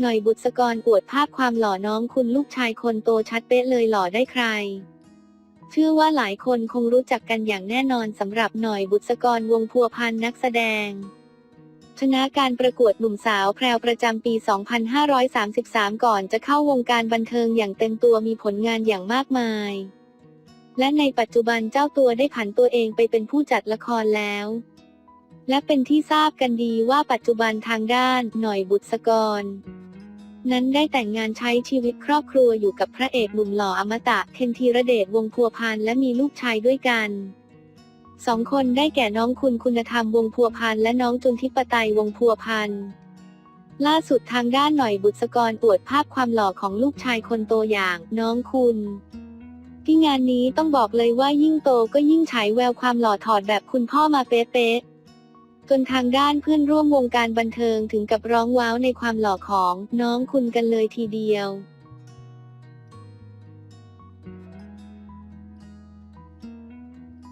หน่อยบุษกรอวดภาพความหล่อน้องคุณลูกชายคนโตชัดเป๊ะเลยหล่อได้ใคร เชื่อว่าหลายคนคงรู้จักกันอย่างแน่นอนสำหรับหน่อยบุษกรวงพัวพันนักแสดง ชนะการประกวดหนุ่มสาวแพรวประจำปี 2533 ก่อนจะเข้าวงการบันเทิงอย่างเต็มตัวมีผลงานอย่างมากมาย และในปัจจุบันเจ้าตัวได้ผันตัวเองไปเป็นผู้จัดละครแล้วและเป็นที่ทราบกันดีว่าปัจจุบันทางด้านหน่อยบุษกร นั้นได้แต่งงานใช้ชีวิตครอบครัวอยู่กับพระเอกหนุ่มหล่ออมตะเคนธีรเดชวงพัวพันและมีลูกชายด้วยกันสองคนได้แก่น้องคุณคุณธรรมวงพัวพันและน้องจุนทิปไตยวงพัวพันล่าสุดทางด้านหน่อยบุษกรอวดภาพความหล่อของลูกชายคนโตอย่าง น้องคุณ ที่งานนี้ต้องบอกเลยว่ายิ่งโตก็ยิ่งฉายแววความหล่อถอดแบบคุณพ่อมาเป๊ะๆ จนทางด้านเพื่อนร่วมวงการบันเทิงถึงกับร้องว้าวในความหล่อของน้องคุณกันเลยทีเดียว